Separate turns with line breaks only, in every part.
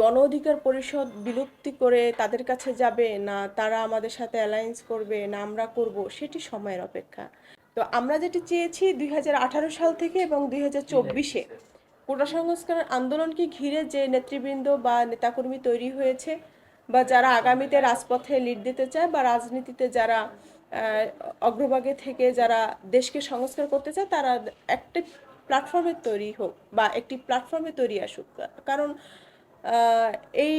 গণ অধিকার পরিষদ বিলুপ্তি করে তাদের কাছে যাবে না তারা আমাদের সাথে অ্যালায়েন্স করবে, না আমরা করব, সেটি সময়ের অপেক্ষা। তো আমরা যেটি চেয়েছি দু হাজার আঠারো সাল থেকে এবং দুই হাজার চব্বিশে, কোটা সংস্কার আন্দোলনকে ঘিরে যে নেতৃবৃন্দ বা নেতাকর্মী তৈরি হয়েছে বা যারা আগামীতে রাজপথে লিড দিতে চায় বা রাজনীতিতে যারা অগ্রভাগে থেকে যারা দেশকে সংস্কার করতে চায়, তারা একটি প্ল্যাটফর্মে তৈরি হোক বা একটি প্ল্যাটফর্মে তৈরি আসুক। কারণ এই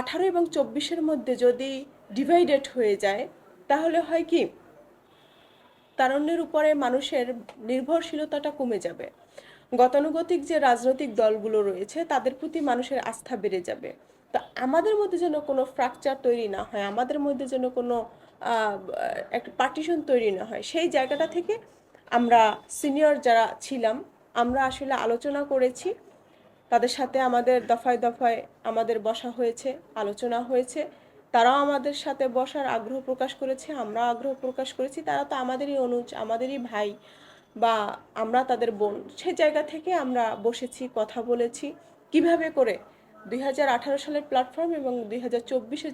আঠারো এবং চব্বিশের মধ্যে যদি ডিভাইডেড হয়ে যায়, তাহলে হয় কি? তারণ্যের উপরে মানুষের নির্ভরশীলতাটা কমে যাবে। গতানুগতিক যে রাজনৈতিক দলগুলো রয়েছে, তাদের প্রতি মানুষের আস্থা বেড়ে যাবে। তো আমাদের মধ্যে যেন কোনো ফ্র্যাকচার তৈরি না হয়, আমাদের মধ্যে যেন কোনো একটা পার্টিশন তৈরি না হয়, সেই জায়গাটা থেকে আমরা সিনিয়র যারা ছিলাম, আমরা আসলে আলোচনা করেছি। তাদের সাথে আমাদের দফায় দফায় আমাদের বসা হয়েছে, আলোচনা হয়েছে। তারাও আমাদের সাথে বসার আগ্রহ প্রকাশ করেছে আমরা আগ্রহ প্রকাশ করেছি। তারা তো আমাদেরই অনুজ, আমাদেরই ভাই বা আমরা তাদের বোন। সে জায়গা থেকে আমরা বসেছি, কথা বলেছি। কীভাবে করে দুই হাজার আঠারো সালের প্ল্যাটফর্ম এবং দুই হাজার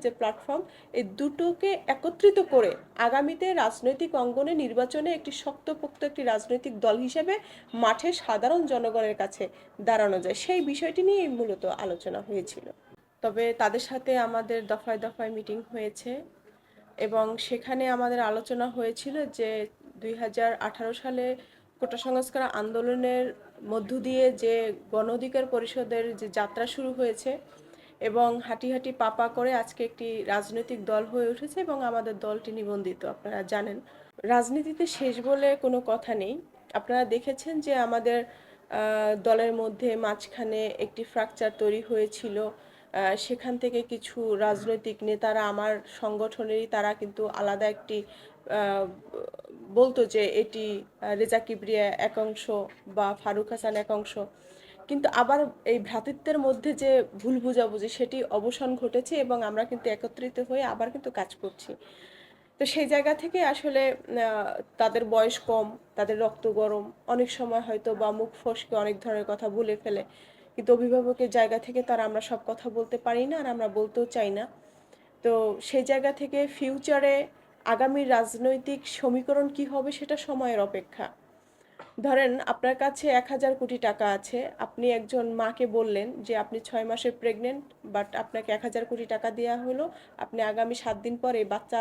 যে প্ল্যাটফর্ম এই দুটোকে একত্রিত করে আগামীতে রাজনৈতিক অঙ্গনে নির্বাচনে একটি শক্তপোক্ত একটি রাজনৈতিক দল হিসেবে মাঠে সাধারণ জনগণের কাছে দাঁড়ানো যায়। সেই বিষয়টি নিয়েই মূলত আলোচনা হয়েছিল। তবে তাদের সাথে আমাদের দফায় দফায় মিটিং হয়েছে এবং সেখানে আমাদের আলোচনা হয়েছিল যে দুই হাজার আঠারো সালে কোটা সংস্কার আন্দোলনের মধ্য দিয়ে যে গণ অধিকার পরিষদের যে যাত্রা শুরু হয়েছে এবং হাঁটি হাঁটি পাপা করে আজকে একটি রাজনৈতিক দল হয়ে উঠেছে এবং আমাদের দলটি নিবন্ধিত, আপনারা জানেন। রাজনীতিতে শেষ বলে কোনো কথা নেই। আপনারা দেখেছেন যে আমাদের দলের মধ্যে মাঝখানে একটি ফ্র্যাকচার তৈরি হয়েছিল। সেখান থেকে কিছু রাজনৈতিক নেতারা, আমার সংগঠনেরই তারা কিন্তু আলাদা একটি বলতো যে এটি রেজা কিবরিয়া এক অংশ বা ফারুক হাসান এক অংশ। কিন্তু আবার এই ভ্রাতৃত্বের মধ্যে যে ভুল বুঝাবুঝি, সেটি অবসান ঘটেছে এবং আমরা কিন্তু একত্রিত হয়ে আবার কিন্তু কাজ করছি। তো সেই জায়গা থেকে আসলে তাদের বয়স কম, তাদের রক্ত গরম, অনেক সময় হয়তো বা মুখ ফসকে অনেক ধরনের কথা বলে ফেলে। কিন্তু অভিভাবকের জায়গা থেকে তারা আমরা সব কথা বলতে পারি না, আর আমরা বলতেও চাই না। তো সেই জায়গা থেকে ফিউচারে আগামী রাজনৈতিক সমীকরণ কি হবে সেটা সময়ের অপেক্ষা। ধরেন আপনার কাছে এক হাজার কোটি টাকা আছে, আপনি একজন মাকে বললেন যে আপনি ছয় মাসের প্রেগনেন্ট বাট আপনাকে এক হাজার কোটি টাকা দেওয়া হলো, আপনি আগামী সাত দিন পরে বাচ্চা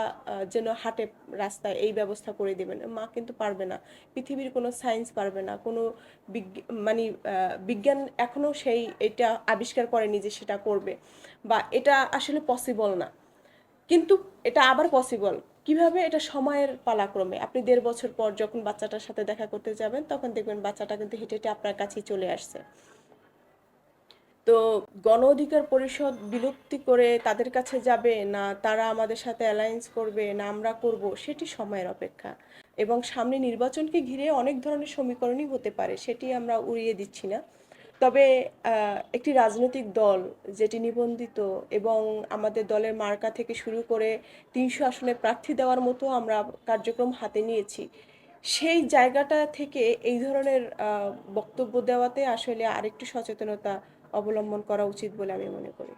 যেন হাটে রাস্তায় এই ব্যবস্থা করে দেবেন। মা কিন্তু পারবে না। পৃথিবীর কোনো সায়েন্স পারবে না। কোনো মানে বিজ্ঞান এখনও সেই, এটা আবিষ্কার করেনি যে সেটা করবে। বা এটা আসলে পসিবল না। কিন্তু এটা আবার পসিবল কীভাবে এটা সময়ের পালাক্রমে? আপনি দেড় বছর পর যখন বাচ্চাটার সাথে দেখা করতে যাবেন, তখন দেখবেন বাচ্চাটা কিন্তু হেঁটে হেঁটে আপনার কাছেই চলে আসছে। তো গণ অধিকার পরিষদ বিলুপ্তি করে তাদের কাছে যাবে না তারা আমাদের সাথে অ্যালায়েন্স করবে না আমরা করব, সেটি সময়ের অপেক্ষা। এবং সামনে নির্বাচনকে ঘিরে অনেক ধরনের সমীকরণই হতে পারে, সেটি আমরা উড়িয়ে দিচ্ছি না। তবে একটি রাজনৈতিক দল যেটি নিবন্ধিত এবং আমাদের দলের মার্কা থেকে শুরু করে তিনশো আসনে প্রার্থী দেওয়ার মতো আমরা কার্যক্রম হাতে নিয়েছি। সেই জায়গাটা থেকে এই ধরনের বক্তব্য দেওয়াতে আসলে আরেকটু সচেতনতা অবলম্বন করা উচিত বলে আমি মনে করি।